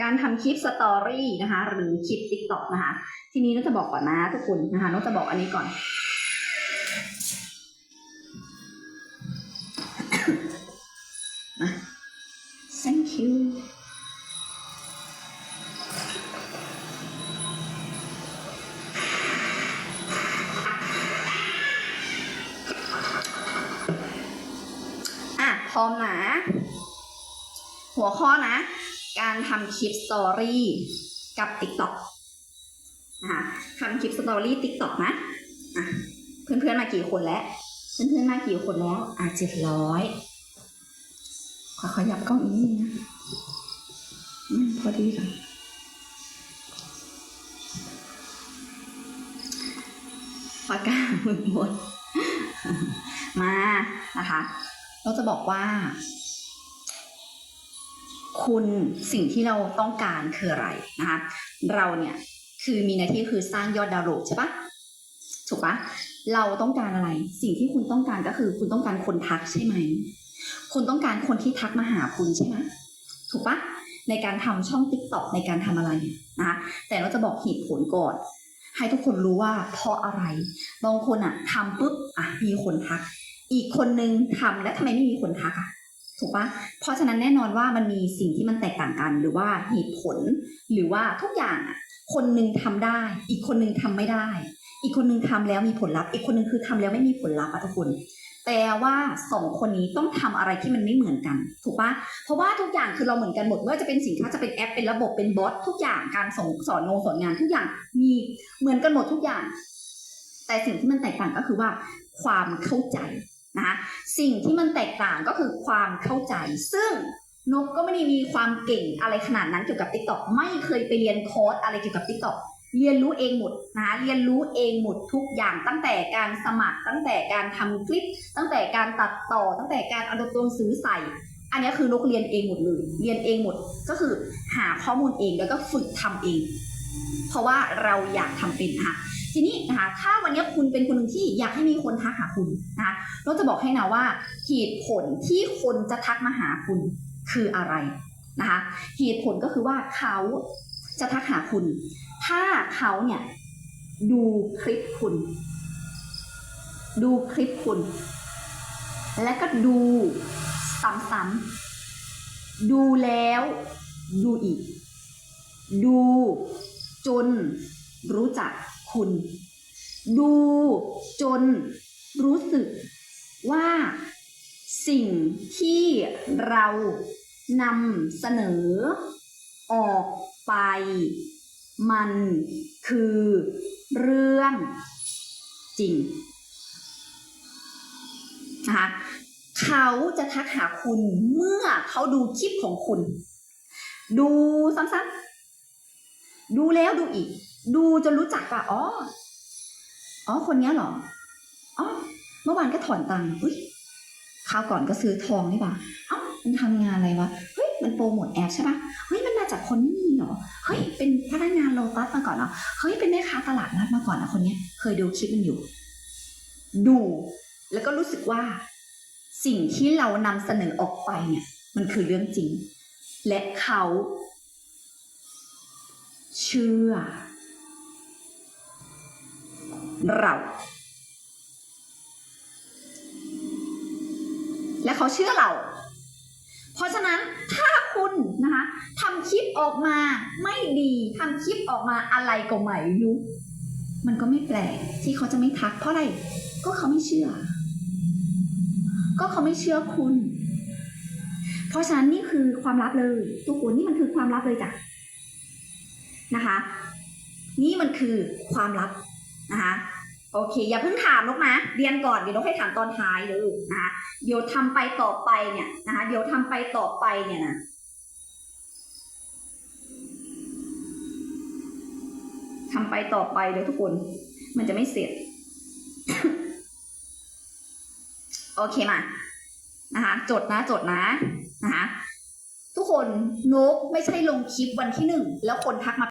การทำคลิปสตอรี่นะคะ หรือคลิปติ๊กต็อกนะคะ ทีนี้น้องจะบอกก่อนนะทุกคนนะคะน้องจะบอกอันนี้ก่อนมา thank you อะพร้อมนะ หัวข้อนะ การทำคลิปสตอรี่กับ TikTok นะคะทำคลิปสตอรี่ TikTok นะอะเพื่อนๆมากี่คนแล้ว เพื่อนๆมากี่คนแล้ว อะเจ็ดร้อยขอขยับกล้องอีกนิดนะพอดีค่ะปากกาหมดมานะคะ เราจะบอกว่า คุณสิ่งที่เราต้องการคืออะไรนะคะเราเนี่ยคือมีหน้าที่คือสร้างยอดดาวโหลดใช่ปะถูกปะเราต้องการอะไร สิ่งที่คุณต้องการก็คือ คุณต้องการคนทักใช่ไหม คุณต้องการคนที่ทักมาหาคุณใช่ไหมถูกปะในการทำช่องติ๊กต็อกในการทำอะไรนะคะแต่เราจะบอกเหตุผลก่อน ให้ทุกคนรู้ว่าเพราะอะไร บางคนอะทำปุ๊บอะมีคนทัก อีกคนนึงทำแล้วทำไมไม่มีคนทักอะ ถูกปะเพราะฉะนั้นแน่นอนว่ามันมีสิ่งที่มันแตกต่างกัน หรือว่าเหตุผล หรือว่าทุกอย่างอะคนนึงทำได้ อีกคนนึงทำไม่ได้ อีกคนนึงทำแล้วมีผลลัพธ์ อีกคนนึงคือทำแล้วไม่มีผลลัพธ์อะทุกคน แต่ว่าสองคนนี้ต้องทำอะไรที่มันไม่เหมือนกัน ถูกปะเพราะว่าทุกอย่างคือเราเหมือนกันหมดไม่ว่าจะเป็นสินค้าจะเป็นแอปเป็นระบบเป็นบอททุกอย่างการส่งสอนงงสอนงาน ทุกอย่างมีเหมือนกันหมดทุกอย่าง แต่สิ่งที่มันแตกต่างก็คือว่า ความเข้าใจ นะคะสิ่งที่มันแตกต่างก็คือความเข้าใจ ซึ่งนกก็ไม่ได้มีความเก่งอะไรขนาดนั้นเกี่ยวกับ t ิ k t o k ไม่เคยไปเรียนคอร์สอะไรเกี่ยวกับ t ิ k t o k เรียนรู้เองหมดนะคะเรียนรู้เองหมดทุกอย่างตั้งแต่การสมัคร ตั้งแต่การทำคลิป ตั้งแต่การตัดต่อ ตั้งแต่การเอาตัวหนังสือใส่ อันนี้คือนกเรียนเองหมดเลย เรียนเองหมด ก็คือหาข้อมูลเองแล้วก็ฝึกทำเอง เพราะว่าเราอยากทำเป็นนะคะทีนี้นะคะถ้าวันนี้คุณเป็นคนหนึ่งที่อยากให้มีคนทักหาคุณนะคะเราจะบอกให้นะว่าเหตุผลที่คนจะทักมาหาคุณคืออะไรนะคะเหตุผลก็คือว่าเขาจะทักหาคุณ ถ้าเขาเนี่ยดูคลิปคุณ ดูคลิปคุณ และก็ดูซ้ำๆดูแล้ว ดูอีก ดู จนรู้จักคุณ ดูจนรู้สึกว่าสิ่งที่เรานำเสนอออกไป มันคือเรื่องจริงนะคะเขาจะทักหาคุณเมื่อเขาดูคลิปของคุณ ดูซ้ำๆ ดูแล้วดูอีก ดูจนรู้จักว่าอ๋อ อ๋อ คนเนี้ยหรอ อ๋อ เมื่อวานก็ถอนตังค์อุ้ยคราวก่อนก็ซื้อทองนี่ป่ะเอ้ามันทำงานอะไรวะ เฮ้ย มันโปรโมทแอปใช่ปะเฮ้ย มันมาจากคนนี้เหรอ เฮ้ย เป็นพนักงานโลตัสมาก่อนเหรอ เฮ้ย เป็นแม่ค้าตลาดนัดมาก่อนนะคนเนี้ยเคยดูคลิปมันอยู่ ดู แล้วก็รู้สึกว่า สิ่งที่เรานำเสนอออกไปเนี่ย มันคือเรื่องจริง และเขา เชื่อ เรา และเขาเชื่อเรา เพราะฉะนั้นถ้าคุณนะคะทำคลิปออกมาไม่ดีทำคลิปออกมาอะไรก็ไม่รู้มันก็ไม่แปลกที่เขาจะไม่ทัก เพราะอะไรก็เขาไม่เชื่อ ก็เขาไม่เชื่อคุณ เพราะฉะนั้นนี่คือความลับเลย ทุกคนนี่มันคือความลับเลยจ้ะ นะคะ นี่มันคือความลับนะคะโอเค อย่าเพิ่งถามนกนะ เรียนก่อนเดี๋ยวนกให้ถามตอนท้ายเลยนะคะเดี๋ยวทำไปต่อไปเนี่ยนะคะเดี๋ยวทำไปต่อไปเนี่ยนะทำไปต่อไปเลยทุกคน มันจะไม่เสร็จ โอเคมานะคะ จดนะจดนะนะคะ ทุกคนนกไม่ใช่ลงคลิปวันที่หนึ่งแล้วคนทักมา